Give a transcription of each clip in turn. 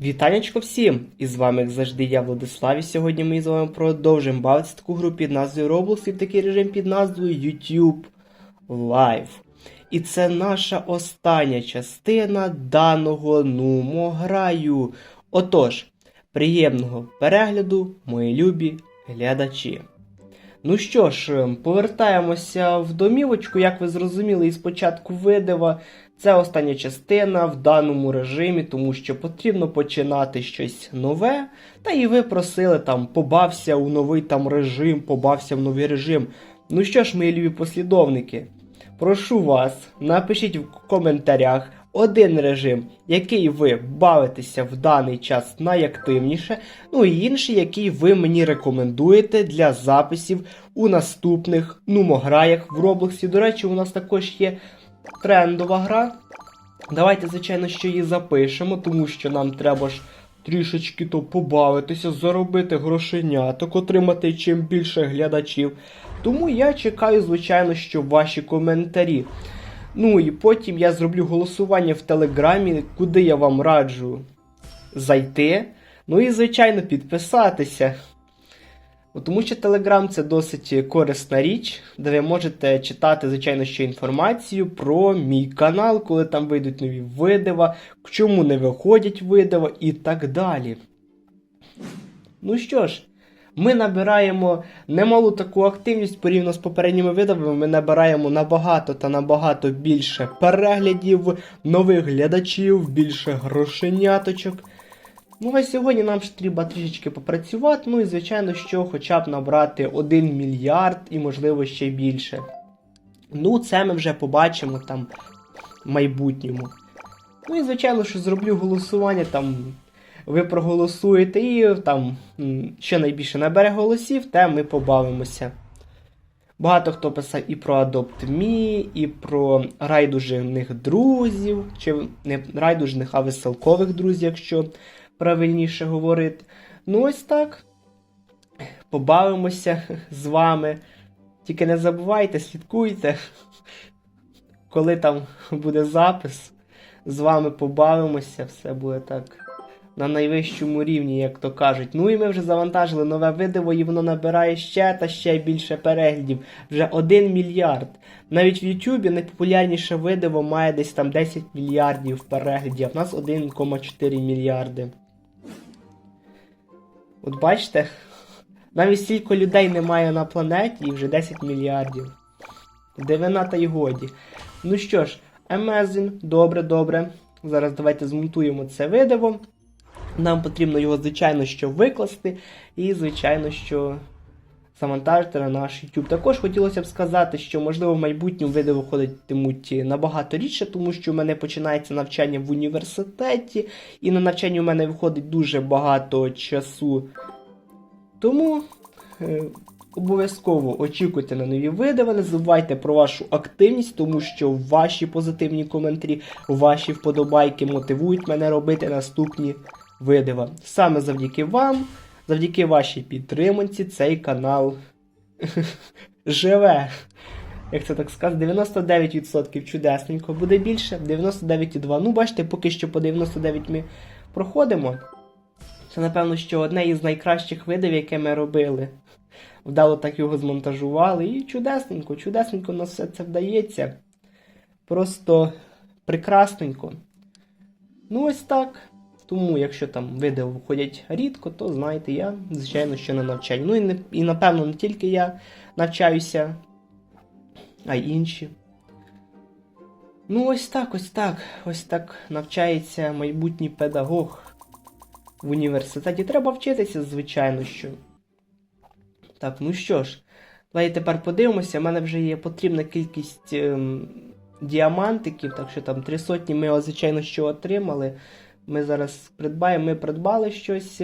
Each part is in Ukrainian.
Вітанечко всім! І з вами, як завжди, я Владислав, і сьогодні ми з вами продовжимо бавитися таку гру під назвою Roblox і в такий режим під назвою YouTube Live. І це наша остання частина даного нумограю. Отож, приємного перегляду, мої любі глядачі. Ну що ж, повертаємося в домівочку, як ви зрозуміли із початку видива. Це остання частина в даному режимі, тому що потрібно починати щось нове. Та і ви просили там побався у новий там режим, побався в новий режим. Ну що ж, мої любі послідовники, прошу вас, напишіть в коментарях один режим, який ви бавитеся в даний час найактивніше, ну і інший, який ви мені рекомендуєте для записів у наступних нумограях в Роблоксі. До речі, у нас також є трендова гра. Давайте, звичайно, що її запишемо, тому що нам треба ж трішечки то побавитися, заробити грошеняток, отримати чим більше глядачів. Тому я чекаю, звичайно, що ваші коментарі. Ну і потім я зроблю голосування в Телеграмі, куди я вам раджу зайти. Ну і, звичайно, підписатися. Тому що Telegram це досить корисна річ, де ви можете читати, звичайно, що інформацію про мій канал, коли там вийдуть нові видива, чому не виходять видива і так далі. Ну що ж, ми набираємо немалу таку активність порівняно з попередніми видавами. Ми набираємо набагато та набагато більше переглядів, нових глядачів, більше грошеняточок. Ну, а сьогодні нам ж треба трішечки попрацювати, ну і звичайно, що хоча б набрати 1 мільярд і, можливо, ще більше. Ну, це ми вже побачимо там в майбутньому. Ну і, звичайно, що зроблю голосування, там ви проголосуєте і там, що найбільше набере голосів, те ми побавимося. Багато хто писав і про Adopt.me, і про райдужних друзів, чи не райдужних, а веселкових друзів, якщо правильніше говорити. Ну, ось так. Побавимося з вами. Тільки не забувайте, слідкуйте, коли там буде запис. З вами побавимося, все буде так. На найвищому рівні, як то кажуть. Ну і ми вже завантажили нове видиво, і воно набирає ще та ще більше переглядів. Вже 1 мільярд. Навіть в Ютубі найпопулярніше видиво має десь там 10 мільярдів переглядів, а в нас 1,4 мільярди. От бачите, навіть стільки людей немає на планеті і вже 10 мільярдів. Дивина та й годі. Ну що ж, Amazing, добре, добре. Зараз давайте змонтуємо це видиво. Нам потрібно його, звичайно, що викласти, і, звичайно, що завантажити на наш YouTube. Також хотілося б сказати, що, можливо, в майбутньому видео виходитимуть набагато рідше, тому що в мене починається навчання в університеті, і на навчанні у мене виходить дуже багато часу. Тому. Е, Обов'язково очікуйте на нові видео, не забувайте про вашу активність, тому що ваші позитивні коментарі, ваші вподобайки мотивують мене робити наступні видива. Саме завдяки вам, завдяки вашій підтримці, цей канал живе. Як це так сказати, 99% чудесненько, буде більше, 99,2. Ну, бачите, поки що по 99 ми проходимо. Це, напевно, що одне із найкращих видів, яке ми робили. Вдало так його змонтажували, і чудесненько, чудесненько у нас все це вдається. Просто прекрасненько. Ну, ось так. Тому, якщо там відео виходять рідко, то знаєте, я, звичайно, що на навчанні. Ну і, не, і напевно, не тільки я навчаюся, а й інші. Ну, ось так, ось так. Ось так навчається майбутній педагог в університеті. Треба вчитися, звичайно, що. Так, ну що ж, давайте тепер подивимося. У мене вже є потрібна кількість ем, діамантиків, так що там три сотні ми, звичайно, що отримали. Ми зараз придбаємо, ми придбали щось.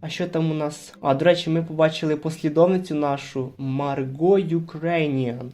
А що там у нас? А, до речі, ми побачили послідовницю нашу Марго Ukrainian.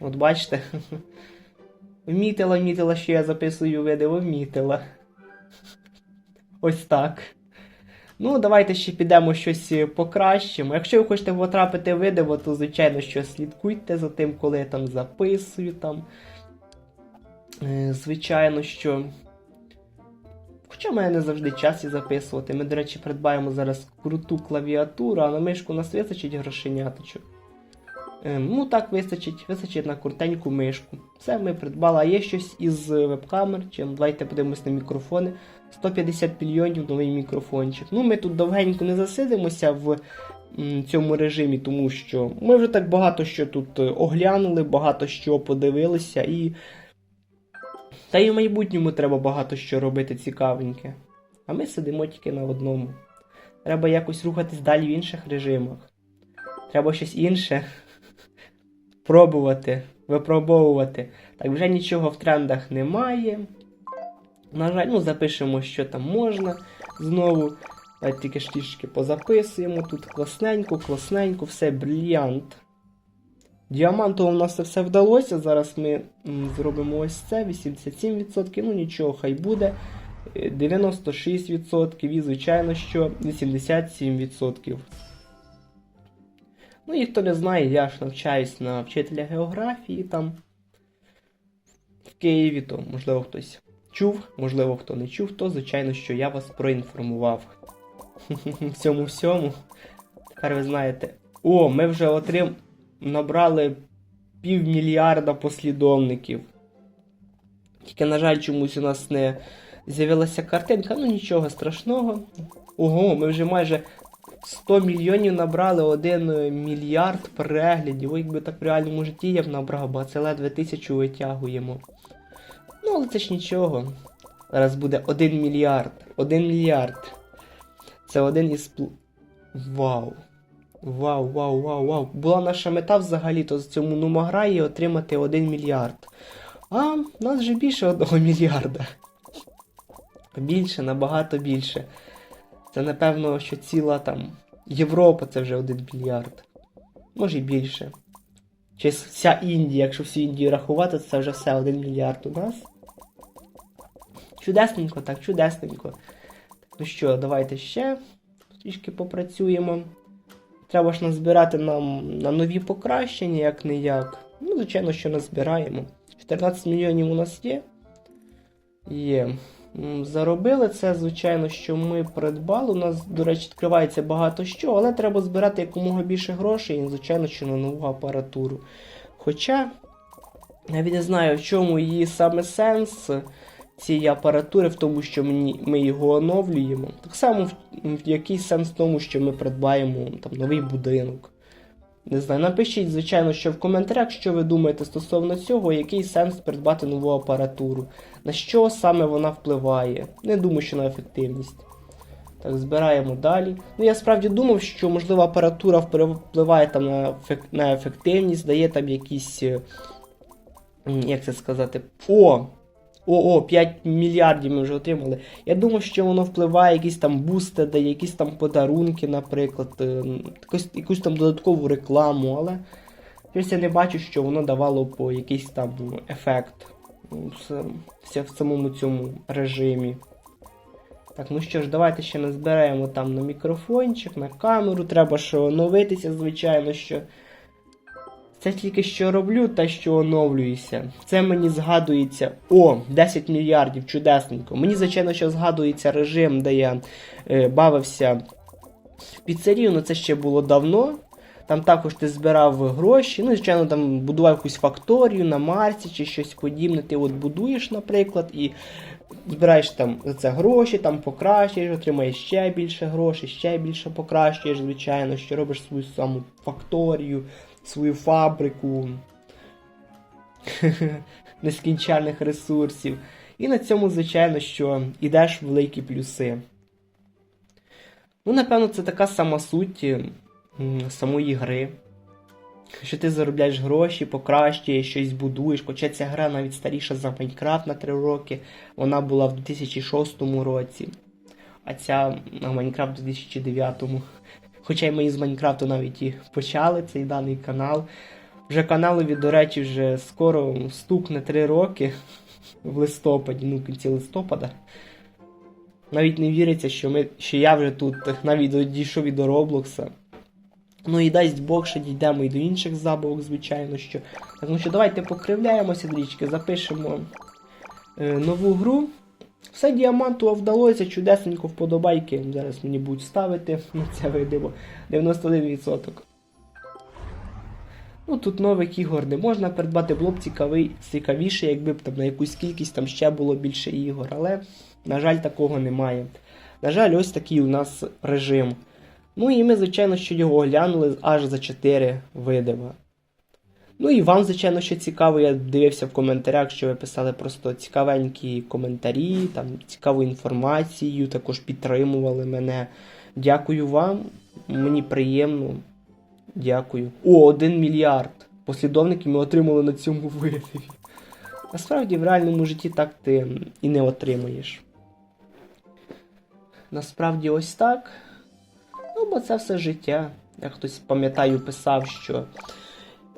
От бачите? Вмітила, вмітила, що я записую відео, вмітила. Ось так. Ну, давайте ще підемо щось покращимо. Якщо ви хочете потрапити в відео, то звичайно що слідкуйте за тим, коли я там записую там. Е, Звичайно, що. Хоча в мене не завжди час і записувати. Ми, до речі, придбаємо зараз круту клавіатуру, а на мишку нас вистачить грошеняточок. Ем, ну так, вистачить, вистачить на крутеньку мишку. Все, ми придбали. А є щось із веб-камер. Чи давайте подивимось на мікрофони. 150 мільйонів новий мікрофончик. Ну, ми тут довгенько не засидимося в цьому режимі, тому що ми вже так багато що тут е, оглянули, багато що подивилися і. Та й в майбутньому треба багато що робити цікавеньке. А ми сидимо тільки на одному. Треба якось рухатись далі в інших режимах. Треба щось інше пробувати, випробовувати. Так, вже нічого в трендах немає. На жаль, ну запишемо, що там можна знову. Давайте тільки ж трішки позаписуємо. Тут класненько, класненько, все брильянт. Діамантово у нас це все вдалося. Зараз ми зробимо ось це, 87%, ну нічого, хай буде. Е, 96% і, звичайно, що 87%. Ну і хто не знає, я ж навчаюсь на вчителя географії там в Києві, то можливо хтось чув, можливо, хто не чув, то звичайно, що я вас проінформував. В цьому всьому. Тепер ви знаєте. О, ми вже отрим... набрали півмільярда послідовників. Тільки, на жаль, чомусь у нас не з'явилася картинка, ну нічого страшного. Ого, ми вже майже 100 мільйонів набрали 1 мільярд переглядів. Ой, якби так в реальному житті я б набрав, бо це ледве тисячу витягуємо. Ну, але це ж нічого. Зараз буде 1 мільярд. 1 мільярд. Це один із. Вау. Вау, вау, вау, вау. Була наша мета взагалі-то з цьому нумаграї отримати 1 мільярд. А в нас вже більше 1 мільярда. Більше, набагато більше. Це напевно, що ціла там Європа це вже 1 мільярд. Може і більше. Чи вся Індія, якщо всю Індію рахувати, то це вже все 1 мільярд у нас. Чудесненько, так, чудесненько. Ну що, давайте ще трішки попрацюємо. Треба ж назбирати нам на нові покращення, як не як. Ну, звичайно, що назбираємо. 14 мільйонів у нас є. Є. Заробили це, звичайно, що ми придбали. У нас, до речі, відкривається багато що, але треба збирати якомога більше грошей і, звичайно, що на нову апаратуру. Хоча, навіть не знаю, в чому її саме сенс цієї апаратури, в тому, що ми його оновлюємо. Так само, в, в який сенс в тому, що ми придбаємо там, новий будинок. Не знаю, напишіть, звичайно, що в коментарях, що ви думаєте стосовно цього, який сенс придбати нову апаратуру, на що саме вона впливає. Не думаю, що на ефективність. Так, збираємо далі. Ну, я справді думав, що, можливо, апаратура впливає там на, на ефективність, дає там якісь. е, Як це сказати? О! О, о, 5 мільярдів ми вже отримали. Я думав, що воно впливає, якісь там бусти дає, якісь там подарунки, наприклад, е, якусь, якусь там додаткову рекламу, але щось я не бачу, що воно давало по якийсь там ефект ну, в самому цьому режимі. Так, ну що ж, давайте ще назбираємо там на мікрофончик, на камеру. Треба ж оновитися, звичайно, що. Це тільки що роблю, та що оновлююся. Це мені згадується. О, 10 мільярдів, чудесненько. Мені, звичайно, що згадується режим, де я е, бавився в піцерію, але це ще було давно. Там також ти збирав гроші. Ну, звичайно, там будував якусь факторію на Марсі чи щось подібне. Ти от будуєш, наприклад, і збираєш там за це гроші, там покращуєш, отримаєш ще більше грошей, ще більше покращуєш, звичайно, що робиш свою саму факторію, свою фабрику нескінченних ресурсів. І на цьому, звичайно, що йдеш в великі плюси. Ну, напевно, це така сама суть самої гри. Що ти заробляєш гроші, покращуєш, щось будуєш. Хоча ця гра навіть старіша за Майнкрафт на 3 роки. Вона була в 2006 році. А ця на Майнкрафт у 2009. Хоча й ми із Майнкрафту навіть і почали цей даний канал. Вже каналові, до речі, вже скоро стукне 3 роки в листопаді, ну, в кінці листопада. Навіть не віриться, що, ми, що я вже тут навіть дійшов і до Роблокса. Ну і дасть Бог, що дійдемо і до інших забавок, звичайно. що. Так, ну що давайте покривляємося трішки, запишемо е, нову гру. Все діамантово вдалося, чудесенько вподобайки. Зараз мені будуть ставити на це видиво 91%. Ну тут нових ігор не можна придбати, було б цікавий, цікавіше, якби б там на якусь кількість там ще було більше ігор, але, на жаль, такого немає. На жаль, ось такий у нас режим. Ну і ми, звичайно, що його оглянули аж за 4 видива. Ну і вам, звичайно, що цікаво, я дивився в коментарях, що ви писали просто цікавенькі коментарі, там цікаву інформацію, також підтримували мене. Дякую вам, мені приємно. Дякую. О, 1 мільярд. Послідовників ми отримали на цьому видиві. Насправді в реальному житті так ти і не отримаєш. Насправді ось так. Ну, бо це все життя. Я хтось пам'ятаю, писав, що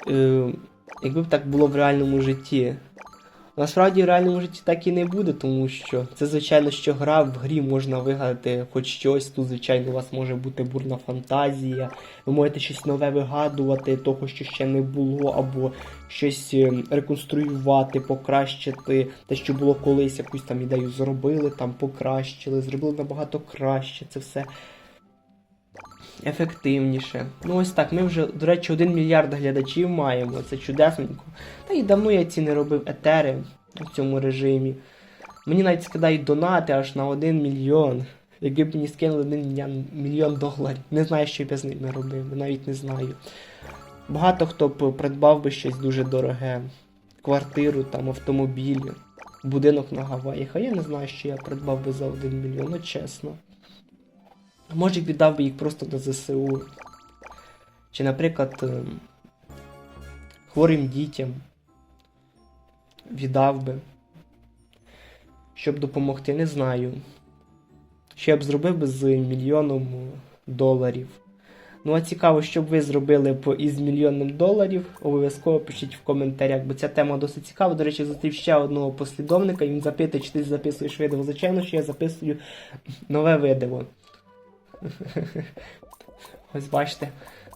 е, якби б так було в реальному житті. Насправді в реальному житті так і не буде, тому що це, звичайно, що гра в грі можна вигадати хоч щось. Тут, звичайно, у вас може бути бурна фантазія. Ви можете щось нове вигадувати, того, що ще не було, або щось е, реконструювати, покращити те, що було колись, якусь там ідею зробили, там покращили, зробили набагато краще. Це все ефективніше. Ну ось так, ми вже, до речі, 1 мільярд глядачів маємо, це чудесненько. Та і давно я ці не робив етери в цьому режимі. Мені навіть скидають донати аж на 1 мільйон. Якби б мені скинули 1 мільйон, доларів. Не знаю, що б я з ними робив, навіть не знаю. Багато хто б придбав би щось дуже дороге. Квартиру, там, автомобіль, будинок на Гаваїх. А я не знаю, що я придбав би за 1 мільйон, ну чесно. Може віддав би їх просто на ЗСУ. Чи, наприклад, ем, хворим дітям віддав би. Щоб допомогти, не знаю. Що я б зробив би з мільйоном доларів. Ну а цікаво, що б ви зробили б із мільйоном доларів. Обов'язково пишіть в коментарях, бо ця тема досить цікава. До речі, зустрів ще одного послідовника. Він запитує, чи ти записуєш відео. Звичайно, що я записую нове відео. Ось бачите.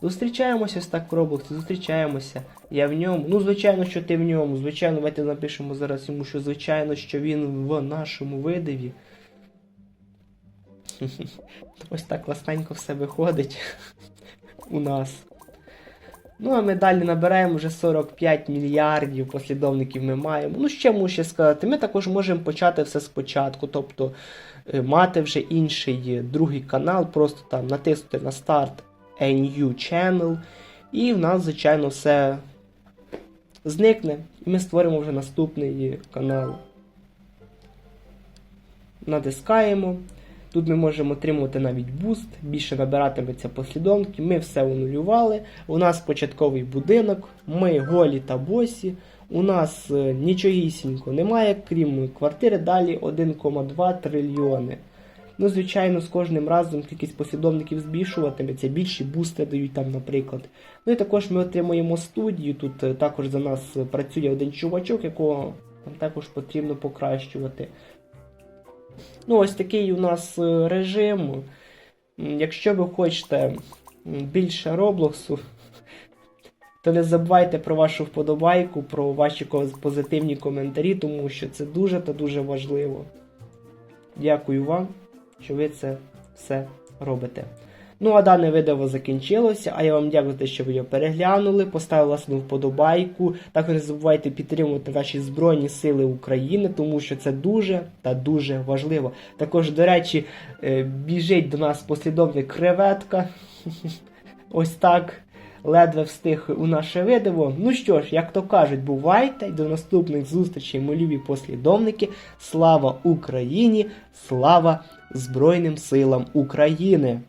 Зустрічаємося ось так в Роблоксі, зустрічаємося. Я в ньому. Ну, звичайно, що ти в ньому. Звичайно, давайте напишемо зараз йому, що звичайно, що він в нашому видиві. Ось так класненько все виходить у нас. Ну, а ми далі набираємо вже 45 мільярдів послідовників ми маємо. Ну, що можу ще сказати? Ми також можемо почати все спочатку. Тобто е, мати вже інший другий канал, просто там натиснути на старт A New Channel. І в нас, звичайно, все зникне. І ми створимо вже наступний канал. Натискаємо. Тут ми можемо отримувати навіть буст, більше набиратиметься послідовників. Ми все анулювали. У нас початковий будинок, ми голі та босі. У нас е, нічогісінько немає, крім квартири, далі 1,2 трильйони. Ну, звичайно, з кожним разом кількість послідовників збільшуватиметься, більші бусти дають там, наприклад. Ну і також ми отримуємо студію. Тут е, також за нас працює один чувачок, якого нам також потрібно покращувати. Ну, ось такий у нас е, режим. Якщо ви хочете більше Роблоксу, то не забувайте про вашу вподобайку, про ваші позитивні коментарі, тому що це дуже та дуже важливо. Дякую вам, що ви це все робите. Ну, а дане відео закінчилося, а я вам дякую за те, що ви його переглянули, поставили власну вподобайку. Також не забувайте підтримувати наші Збройні Сили України, тому що це дуже та дуже важливо. Також, до речі, е, біжить до нас послідовник креветка. Ось так. Ледве встиг у наше видео. Ну що ж, як то кажуть, бувайте до наступних зустрічей, мої любі послідовники. Слава Україні! Слава Збройним силам України!